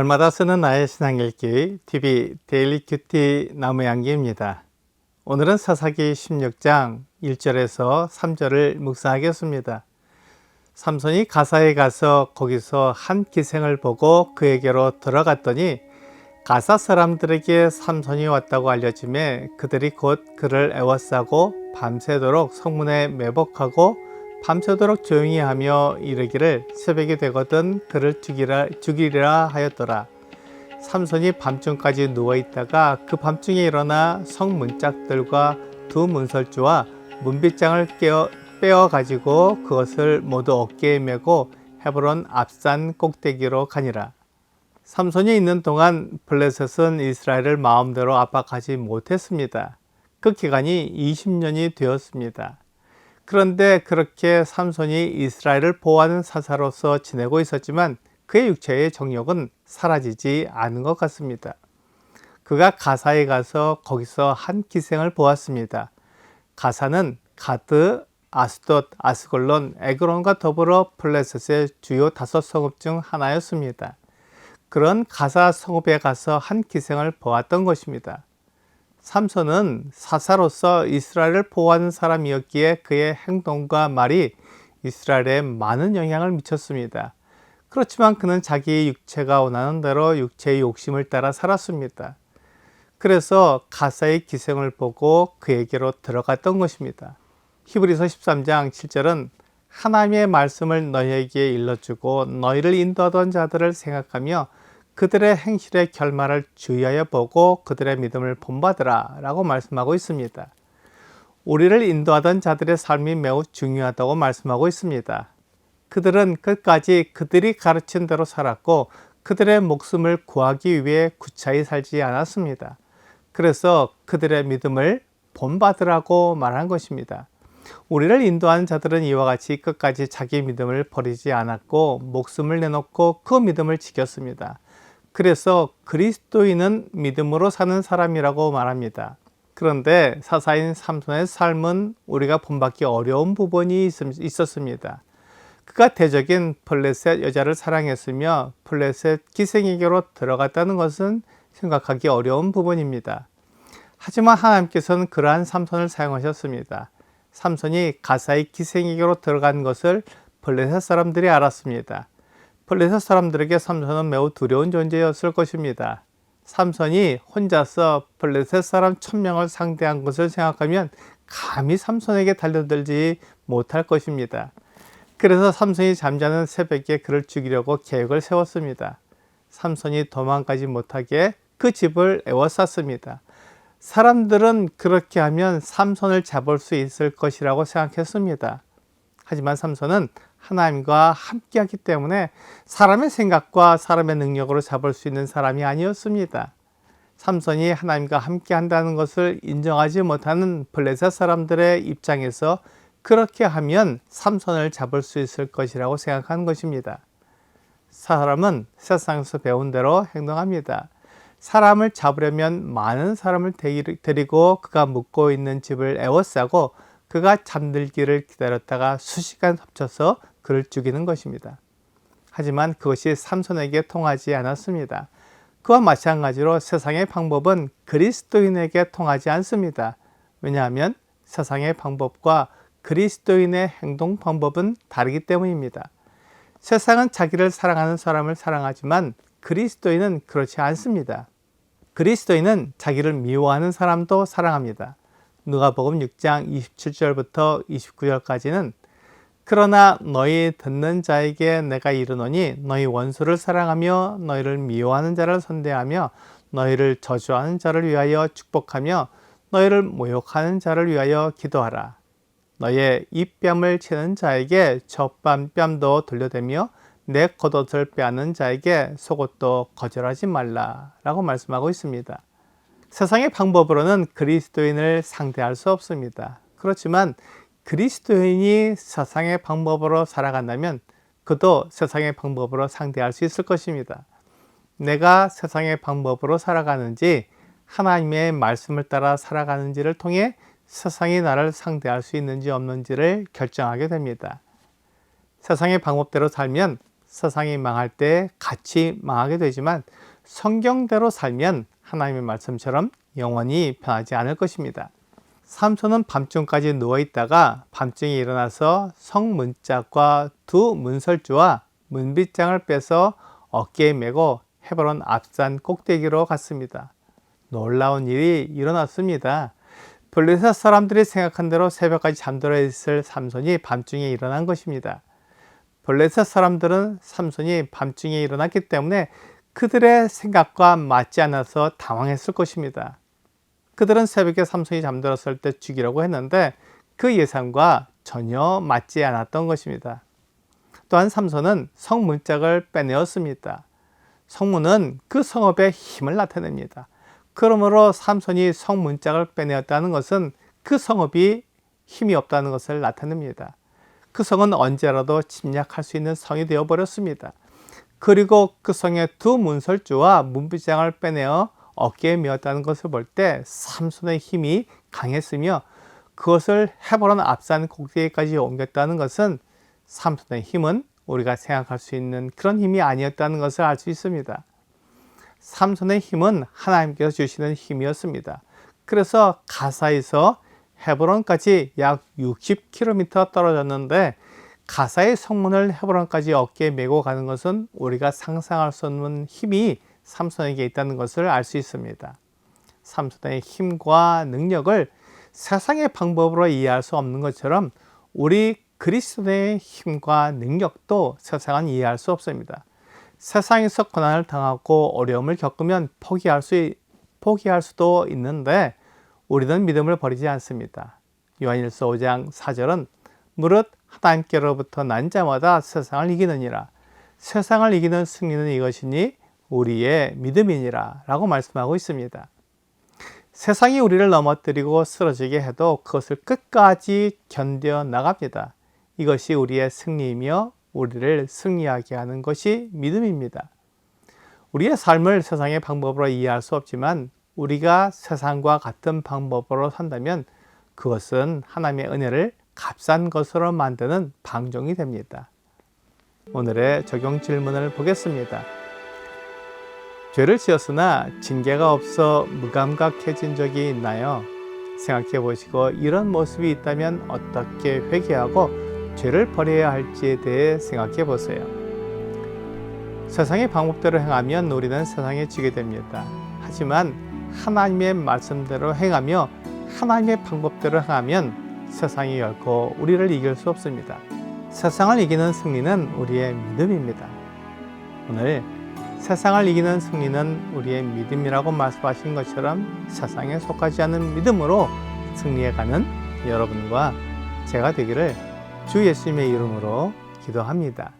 날마다 쓰는 나의 신앙 읽기 TV 데일리 큐티 나무 양기입니다. 오늘은 사사기 16장 1절에서 3절을 묵상하겠습니다. 삼손이 가사에 가서 거기서 한 기생을 보고 그에게로 들어갔더니 가사 사람들에게 삼손이 왔다고 알려짐에 그들이 곧 그를 애워싸고 밤새도록 성문에 매복하고 밤새도록 조용히 하며 이르기를 새벽이 되거든 그를 죽이라, 죽이리라 하였더라. 삼손이 밤중까지 누워 있다가 그 밤중에 일어나 성 문짝들과 두 문설주와 문빗장을 깨어, 빼어 가지고 그것을 모두 어깨에 메고 헤브론 앞산 꼭대기로 가니라. 삼손이 있는 동안 블레셋은 이스라엘을 마음대로 압박하지 못했습니다. 그 기간이 20년이 되었습니다. 그런데 그렇게 삼손이 이스라엘을 보호하는 사사로서 지내고 있었지만 그의 육체의 정욕은 사라지지 않은 것 같습니다. 그가 가사에 가서 거기서 한 기생을 보았습니다. 가사는 가드, 아스돗, 아스골론, 에그론과 더불어 플레셋의 주요 다섯 성읍 중 하나였습니다. 그런 가사 성읍에 가서 한 기생을 보았던 것입니다. 삼손은 사사로서 이스라엘을 보호하는 사람이었기에 그의 행동과 말이 이스라엘에 많은 영향을 미쳤습니다. 그렇지만 그는 자기의 육체가 원하는 대로 육체의 욕심을 따라 살았습니다. 그래서 가사의 기생을 보고 그에게로 들어갔던 것입니다. 히브리서 13장 7절은 하나님의 말씀을 너희에게 일러주고 너희를 인도하던 자들을 생각하며 그들의 행실의 결말을 주의하여 보고 그들의 믿음을 본받으라 라고 말씀하고 있습니다. 우리를 인도하던 자들의 삶이 매우 중요하다고 말씀하고 있습니다. 그들은 끝까지 그들이 가르친 대로 살았고 그들의 목숨을 구하기 위해 구차히 살지 않았습니다. 그래서 그들의 믿음을 본받으라고 말한 것입니다. 우리를 인도하는 자들은 이와 같이 끝까지 자기 믿음을 버리지 않았고 목숨을 내놓고 그 믿음을 지켰습니다. 그래서 그리스도인은 믿음으로 사는 사람이라고 말합니다. 그런데 사사인 삼손의 삶은 우리가 본받기 어려운 부분이 있었습니다. 그가 대적인 플레셋 여자를 사랑했으며 플레셋 기생에게로 들어갔다는 것은 생각하기 어려운 부분입니다. 하지만 하나님께서는 그러한 삼손을 사용하셨습니다. 삼손이 가사의 기생에게로 들어간 것을 플레셋 사람들이 알았습니다. 블레셋 사람들에게 삼손은 매우 두려운 존재였을 것입니다. 삼손이 혼자서 블레셋 사람 천명을 상대한 것을 생각하면 감히 삼손에게 달려들지 못할 것입니다. 그래서 삼손이 잠자는 새벽에 그를 죽이려고 계획을 세웠습니다. 삼손이 도망가지 못하게 그 집을 에워쌌습니다. 사람들은 그렇게 하면 삼손을 잡을 수 있을 것이라고 생각했습니다. 하지만 삼손은 하나님과 함께하기 때문에 사람의 생각과 사람의 능력으로 잡을 수 있는 사람이 아니었습니다. 삼손이 하나님과 함께 한다는 것을 인정하지 못하는 블레셋 사람들의 입장에서 그렇게 하면 삼손을 잡을 수 있을 것이라고 생각한 것입니다. 사람은 세상에서 배운 대로 행동합니다. 사람을 잡으려면 많은 사람을 데리고 그가 묵고 있는 집을 에워싸고 그가 잠들기를 기다렸다가 수시간 합쳐서 그를 죽이는 것입니다. 하지만 그것이 삼손에게 통하지 않았습니다. 그와 마찬가지로 세상의 방법은 그리스도인에게 통하지 않습니다. 왜냐하면 세상의 방법과 그리스도인의 행동 방법은 다르기 때문입니다. 세상은 자기를 사랑하는 사람을 사랑하지만 그리스도인은 그렇지 않습니다. 그리스도인은 자기를 미워하는 사람도 사랑합니다. 누가복음 6장 27절부터 29절까지는 그러나 너희 듣는 자에게 내가 이르노니 너희 원수를 사랑하며 너희를 미워하는 자를 선대하며 너희를 저주하는 자를 위하여 축복하며 너희를 모욕하는 자를 위하여 기도하라. 너의 입뺨을 치는 자에게 젖밤 뺨도 돌려대며 내 겉옷을 빼앗는 자에게 속옷도 거절하지 말라 라고 말씀하고 있습니다. 세상의 방법으로는 그리스도인을 상대할 수 없습니다. 그렇지만 그리스도인이 세상의 방법으로 살아간다면 그도 세상의 방법으로 상대할 수 있을 것입니다. 내가 세상의 방법으로 살아가는지 하나님의 말씀을 따라 살아가는지를 통해 세상이 나를 상대할 수 있는지 없는지를 결정하게 됩니다. 세상의 방법대로 살면 세상이 망할 때 같이 망하게 되지만 성경대로 살면 하나님의 말씀처럼 영원히 변하지 않을 것입니다. 삼손은 밤중까지 누워 있다가 밤중에 일어나서 성문짝과 두 문설주와 문빗장을 빼서 어깨에 메고 헤버론 앞산 꼭대기로 갔습니다. 놀라운 일이 일어났습니다. 블레셋 사람들이 생각한 대로 새벽까지 잠들어 있을 삼손이 밤중에 일어난 것입니다. 블레셋 사람들은 삼손이 밤중에 일어났기 때문에 그들의 생각과 맞지 않아서 당황했을 것입니다. 그들은 새벽에 삼손이 잠들었을 때 죽이려고 했는데 그 예상과 전혀 맞지 않았던 것입니다. 또한 삼손은 성문짝을 빼내었습니다. 성문은 그 성읍의 힘을 나타냅니다. 그러므로 삼손이 성문짝을 빼내었다는 것은 그 성읍이 힘이 없다는 것을 나타냅니다. 그 성은 언제라도 침략할 수 있는 성이 되어버렸습니다. 그리고 그 성의 두 문설주와 문비장을 빼내어 어깨에 메었다는 것을 볼 때 삼손의 힘이 강했으며 그것을 해보는 앞산 꼭대기까지 옮겼다는 것은 삼손의 힘은 우리가 생각할 수 있는 그런 힘이 아니었다는 것을 알 수 있습니다. 삼손의 힘은 하나님께서 주시는 힘이었습니다. 그래서 가사에서 헤브론까지 약 60km 떨어졌는데 가사의 성문을 헤브론까지 어깨에 메고 가는 것은 우리가 상상할 수 없는 힘이 삼손에게 있다는 것을 알 수 있습니다. 삼손의 힘과 능력을 세상의 방법으로 이해할 수 없는 것처럼 우리 그리스도의 힘과 능력도 세상은 이해할 수 없습니다. 세상에서 고난을 당하고 어려움을 겪으면 포기할 수 포기할 수도 있는데 우리는 믿음을 버리지 않습니다. 요한일서 5장 4절은 무릇 하나님께로부터 난 자마다 세상을 이기느니라. 세상을 이기는 승리는 이것이니 우리의 믿음이니라 라고 말씀하고 있습니다. 세상이 우리를 넘어뜨리고 쓰러지게 해도 그것을 끝까지 견뎌 나갑니다. 이것이 우리의 승리이며 우리를 승리하게 하는 것이 믿음입니다. 우리의 삶을 세상의 방법으로 이해할 수 없지만 우리가 세상과 같은 방법으로 산다면 그것은 하나님의 은혜를 값싼 것으로 만드는 방종이 됩니다. 오늘의 적용 질문을 보겠습니다. 죄를 지었으나 징계가 없어 무감각해진 적이 있나요? 생각해 보시고 이런 모습이 있다면 어떻게 회개하고 죄를 버려야 할지에 대해 생각해 보세요. 세상의 방법대로 행하면 우리는 세상에 지게 됩니다. 하지만 하나님의 말씀대로 행하며 하나님의 방법대로 행하면 세상이 결코 우리를 이길 수 없습니다. 세상을 이기는 승리는 우리의 믿음입니다. 오늘 세상을 이기는 승리는 우리의 믿음이라고 말씀하신 것처럼 세상에 속하지 않은 믿음으로 승리해가는 여러분과 제가 되기를 주 예수님의 이름으로 기도합니다.